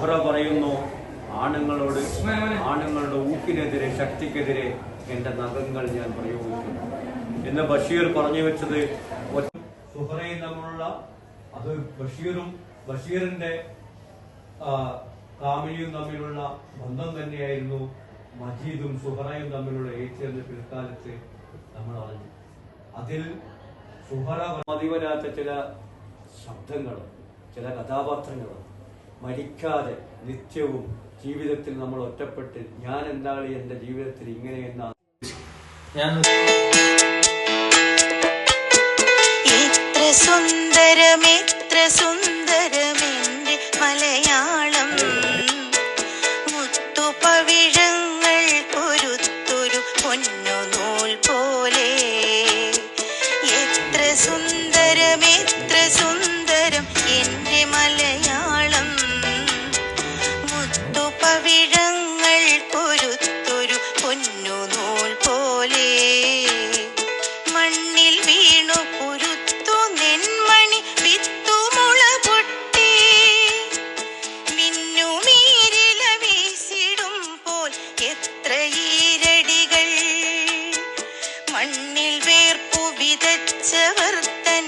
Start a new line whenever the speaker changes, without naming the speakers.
സുഹറ പറയുന്നു ആണുങ്ങളോട് ആണുങ്ങളുടെ ഊക്കിനെതിരെ ശക്തിക്കെതിരെ എന്റെ നഖങ്ങൾ ഞാൻ പ്രയോഗിക്കുന്നു. എന്ന് ബഷീർ പറഞ്ഞു വെച്ചത് സുഹ്രയും തമ്മിലുള്ള അത് ബഷീറും ബഷീറിന്റെ കാമിനിയും തമ്മിലുള്ള ബന്ധം തന്നെയായിരുന്നു മജീദും സുഹറയും തമ്മിലുള്ള ഏച്ചെന്ന് പിൽക്കാലത്ത് നമ്മൾ അറിഞ്ഞു. അതിൽ സുഹറ മതിവരാത്ത ചില ശബ്ദങ്ങൾ ചില കഥാപാത്രങ്ങൾ മരിക്കാതെ നിത്യവും ജീവിതത്തിൽ നമ്മൾ ഒറ്റപ്പെട്ട് ഞാൻ എന്താണ് എന്റെ ജീവിതത്തിൽ ഇങ്ങനെയെന്ന
ഞാൻ
എത്ര സുന്ദരം എത്ര എന്റെ മലയാളം. മുത്തുപവിഴങ്ങൾ പൊരുത്തൊരു പൊന്നു നൂൽ പോലെ. എത്ര സുന്ദരം എത്ര സുന്ദരം എന്റെ മലയാളം. മണ്ണിൽ വേർപ്പു വിതച്ചവർ തൻ